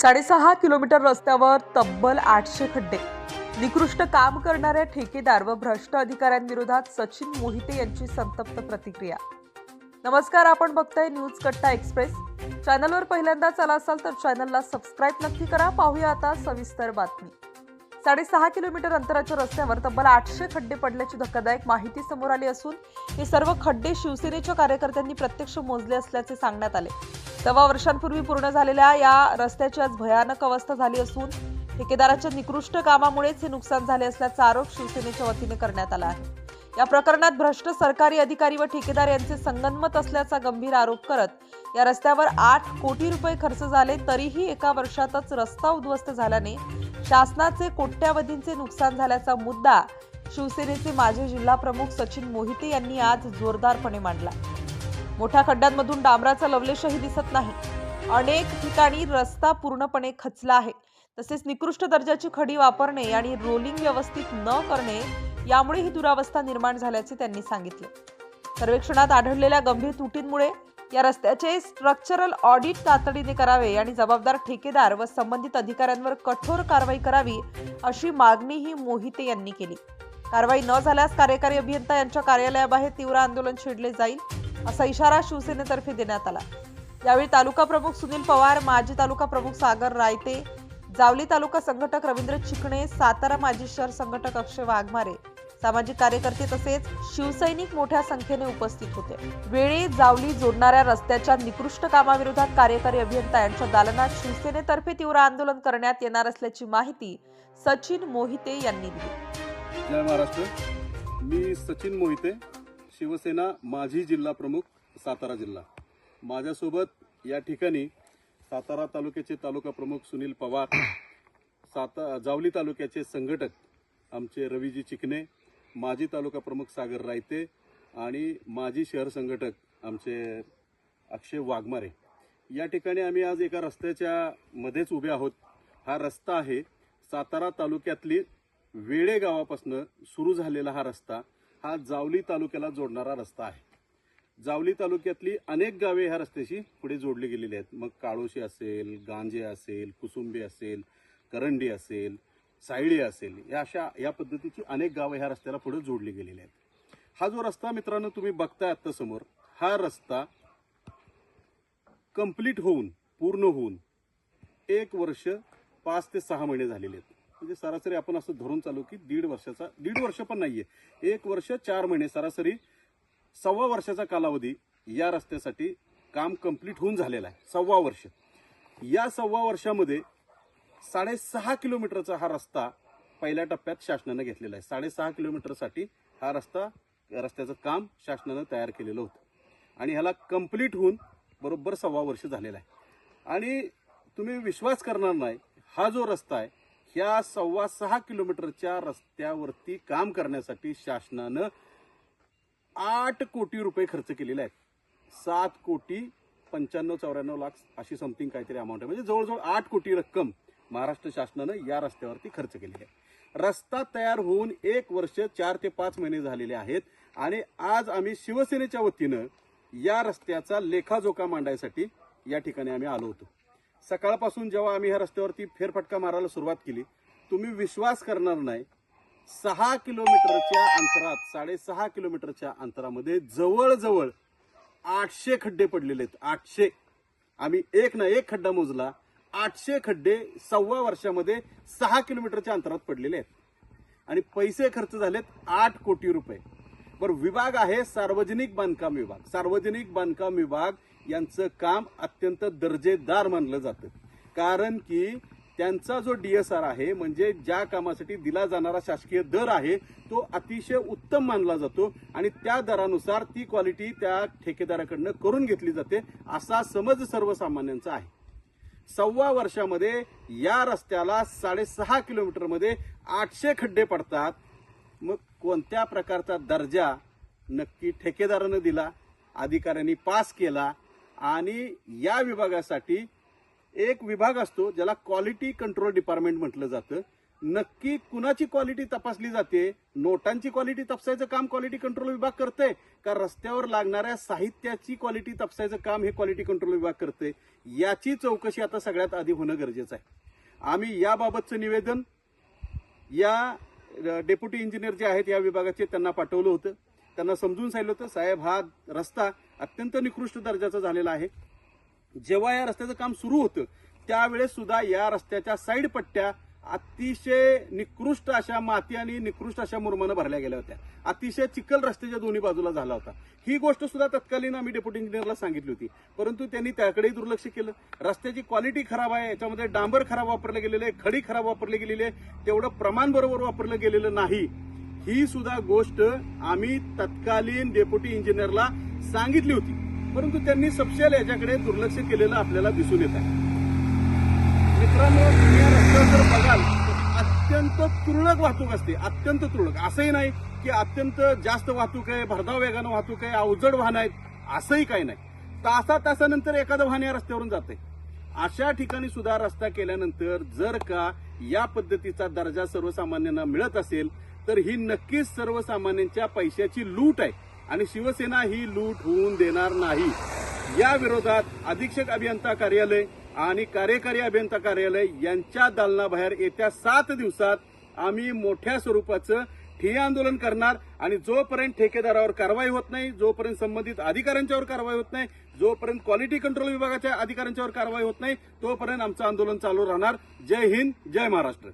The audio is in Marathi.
साडेसहा किलोमीटर रस्त्यावर तब्बल आठशे खड्डे. निकृष्ट काम करणाऱ्या ठेकेदार व भ्रष्ट अधिकाऱ्यांविरोधात सचिन मोहिते यांची संतप्त प्रतिक्रिया. नमस्कार आपण बघताय न्यूज कट्टा एक्सप्रेस. चॅनलवर पहिल्यांदा चला असाल तर चॅनलला सबस्क्राईब नक्की करा. पाहूया आता सविस्तर बातमी. साडेसहा किलोमीटर अंतराच्या रस्त्यावर तब्बल आठशे खड्डे पडल्याची धक्कादायक माहिती समोर आली असून हे सर्व खड्डे शिवसेनेच्या कार्यकर्त्यांनी प्रत्यक्ष मोजले असल्याचे सांगण्यात आले. सव्वा वर्षांपूर्वी पूर्ण झालेल्या या रस्त्याची आज भयानक अवस्था झाली असून ठेकेदाराच्या निकृष्ट कामामुळेच हे नुकसान झाले असल्याचा आरोप शिवसेनेच्या वतीने करण्यात आला आहे. या प्रकरणात भ्रष्ट सरकारी अधिकारी व ठेकेदार यांचे संगनमत असल्याचा गंभीर आरोप करत या रस्त्यावर आठ कोटी रुपये खर्च झाले तरीही एका वर्षातच रस्ता उद्ध्वस्त झाल्याने शासनाचे कोट्यावधींचे नुकसान झाल्याचा मुद्दा शिवसेनेचे माजी जिल्हा प्रमुख सचिन मोहिते यांनी आज जोरदारपणे मांडला. मोठ्या खड्ड्यांमधून डांबराचा लवलेशही दिसत नाही. अनेक ठिकाणी रस्ता पूर्णपणे खचला आहे. तसेच निकृष्ट दर्जाची खडी वापरणे आणि रोलिंग व्यवस्थित न करणे यामुळे ही दुरावस्था निर्माण झाल्याचे त्यांनी सांगितले. सर्वेक्षणात आढळलेल्या गंभीर त्रुटींमुळे या रस्त्याचे स्ट्रक्चरल ऑडिट तातडीने करावे आणि जबाबदार ठेकेदार व संबंधित अधिकाऱ्यांवर कठोर कारवाई करावी अशी मागणीही मोहिते यांनी केली. कारवाई न झाल्यास कार्यकारी अभियंता यांच्या कार्यालयाबाहेर तीव्र आंदोलन छेडले जाईल. असा इशारा शिवसेनेतर्फे देण्यात आला. यावेळी तालुका प्रमुख सुनील पवार माजी तालुका प्रमुख सागर रायते जावली तालुका संघटक रवींद्र चिकणे सातारा माजी शहर संघटक अक्षय वाघमारे सामाजिक कार्यकर्ते तसेच शिवसैनिक मोठ्या संख्येने उपस्थित होते. वेळे जावली जोडणाऱ्या रस्त्याच्या निकृष्ट कामाविरोधात कार्यकारी अभियंता यांच्या दालनात शिवसेनेतर्फे तीव्र आंदोलन करण्यात येणार असल्याची माहिती सचिन मोहिते यांनी दिली. जय महाराष्ट्र. मी सचिन मोहिते शिवसेना माझी जिल्हा प्रमुख सातारा जिल्हा. माझ्यासोबत या ठिकाणी सातारा तालुक्याचे तालुका प्रमुख सुनील पवार साता जावली तालुक्याचे संघटक आमचे रवीजी चिकणे माजी तालुका प्रमुख सागर रायते आणि माजी शहर संघटक आमचे अक्षय वाघमारे. या ठिकाणी आम्ही आज एका रस्त्याच्या मध्येच उभे आहोत. हा रस्ता आहे सातारा तालुक्यातली वेळे गावापासून सुरू झालेला हा रस्ता. हा जावली तालुक्याला जोडणारा रस्ता आहे. जावली तालुक्यातली अनेक गावे ह्या रस्त्याशी पुढे जोडली गेलेली आहेत. मग काळोशी असेल गांजे असेल कुसुंबी असेल करंडी असेल सायळी असेल या अशा या पद्धतीची अनेक गावं ह्या रस्त्याला पुढे जोडली गेलेली आहेत. हा जो रस्ता मित्रांनो तुम्ही बघताय आत्ता समोर हा रस्ता कंप्लीट होऊन पूर्ण होऊन एक वर्ष पाच ते सहा महिने झालेले आहेत. म्हणजे सरासरी आपण असं धरून चालू की दीड वर्षाचा दीड वर्ष पण नाहीये. एक वर्ष चार महिने सरासरी सव्वा वर्षाचा कालावधी या रस्त्यासाठी काम कंप्लीट होऊन झालेला आहे. सव्वा वर्ष. या सव्वा वर्षामध्ये साडेसहा किलोमीटरचा हा रस्ता पहिल्या टप्प्यात शासनानं घेतलेला आहे. साडेसहा किलोमीटरसाठी हा रस्ता रस्त्याचं काम शासनानं तयार केलेलं होतं. आणि ह्याला कंप्लीट होऊन बरोबर सव्वा वर्ष झालेला आहे. आणि तुम्ही विश्वास करणार नाही हा जो रस्ता आहे ह्या सव्वा सहा किलोमीटरच्या रस्त्यावरती काम करण्यासाठी शासनानं आठ कोटी रुपये खर्च केलेले आहेत. सात कोटी पंच्याण्णव चौऱ्याण्णव लाख अशी समथिंग काहीतरी अमाऊंट आहे. म्हणजे जवळजवळ आठ कोटी रक्कम महाराष्ट्र शासनानं या रस्त्यावरती खर्च केलेली आहे. रस्ता तयार होऊन एक वर्ष चार ते पाच महिने झालेले आहेत आणि आज आम्ही शिवसेनेच्या वतीनं या रस्त्याचा लेखाजोखा मांडायसाठी या ठिकाणी आम्ही आलो होतो. सकाळपासून जेव्हा आम्ही ह्या रस्त्यावरती फेरफटका मारायला सुरुवात केली तुम्ही विश्वास करणार नाही सहा किलोमीटरच्या अंतरात साडेसहा किलोमीटरच्या अंतरामध्ये जवळजवळ आठशे खड्डे पडलेले आहेत आठशे. आम्ही एक ना एक खड्डा मोजला आठशे खड्डे सव्वा वर्षामध्ये सहा किलोमीटरच्या अंतरात पडलेले आहेत. आणि पैसे खर्च झालेत आठ कोटी रुपये. बरं विभाग आहे सार्वजनिक बांधकाम विभाग. सार्वजनिक बांधकाम विभाग यांचं काम अत्यंत दर्जेदार मानलं जातं. कारण की त्यांचा जो डीएसआर आहे म्हणजे ज्या कामासाठी दिला जाणारा शासकीय दर आहे तो अतिशय उत्तम मानला जातो आणि त्या दरानुसार ती क्वालिटी त्या ठेकेदाराकडनं करून घेतली जाते असा समज सर्वसामान्यांचा आहे. सव्वा वर्षामध्ये या रस्त्याला साडेसहा किलोमीटरमध्ये आठशे खड्डे पडतात. मग कोणत्या प्रकारचा दर्जा नक्की ठेकेदारानं दिला अधिकाऱ्यांनी पास केला आणि या विभागासाठी एक विभाग असतो ज्याला क्वालिटी कंट्रोल डिपार्टमेंट म्हटलं जातं. नक्की कुणाची क्वालिटी तपासली जाते? नोटांची क्वालिटी तपासायचं काम क्वालिटी कंट्रोल विभाग करते का रस्त्यावर लागणाऱ्या साहित्याची क्वालिटी तपासायचं काम हे क्वालिटी कंट्रोल विभाग करते याची चौकशी आता सगळ्यात आधी होणं गरजेचं आहे. आम्ही याबाबतचं निवेदन या डेप्युटी इंजिनियर जे आहेत या विभागाचे त्यांना पाठवलं होतं. त्यांना समजून सांगितलं होतं साहेब हा रस्ता अत्यंत निकृष्ट दर्जाचा झालेला आहे. जेव्हा या रस्त्याचं काम सुरू होतं त्यावेळेस सुद्धा या रस्त्याच्या साईड पट्ट्या अतिशय निकृष्ट अशा माती आणि निकृष्ट अशा मुरमानं भरल्या गेल्या होत्या. अतिशय चिखल रस्त्याच्या दोन्ही बाजूला झाला होता. ही गोष्ट सुद्धा तत्कालीन आम्ही डेप्युटी इंजिनियरला सांगितली होती. परंतु त्यांनी त्याकडेही दुर्लक्ष केलं. रस्त्याची क्वालिटी खराब आहे याच्यामध्ये डांबर खराब वापरलं गेलेलं आहे खडी खराब वापरली गेलेली आहे तेवढं प्रमाण बरोबर वापरलं गेलेलं नाही. ही सुद्धा गोष्ट आम्ही तत्कालीन डेप्युटी इंजिनियरला सांगितली होती. परंतु त्यांनी सपशेल याच्याकडे दुर्लक्ष केलेलं आपल्याला दिसून येत आहे. मित्रांनो तुम्ही रस्त्यावर जर बघाल तर अत्यंत तुरळक वाहतूक असते. अत्यंत तुरळक. असंही नाही की अत्यंत जास्त वाहतूक आहे भरधाव वेगानं वाहतूक आहे अवजड वाहन आहेत. असंही काही नाही. तासा तासानंतर एखादं वाहन या रस्त्यावरून जाते अशा ठिकाणी सुद्धा रस्ता केल्यानंतर जर का या पद्धतीचा दर्जा सर्वसामान्यांना मिळत असेल तर ही नक्कीच सर्वसामान्यांच्या पैशाची लूट आहे. आणि शिवसेना ही लूट होऊन देणार नाही. या विरोधात अधीक्षक अभियंता कार्यालय आणि कार्यकारी अभियंता कार्यालय यांच्या दालनाबाहेर येत्या सात दिवसात आम्ही मोठ्या स्वरूपाचं ठिय्या आंदोलन करणार आणि जोपर्यंत ठेकेदारावर कारवाई होत नाही जोपर्यंत संबंधित अधिकाऱ्यांच्यावर कारवाई होत नाही जोपर्यंत क्वालिटी कंट्रोल विभागाच्या अधिकाऱ्यांच्यावर कारवाई होत नाही तोपर्यंत आमचं आंदोलन चालू राहणार. जय हिंद जय महाराष्ट्र.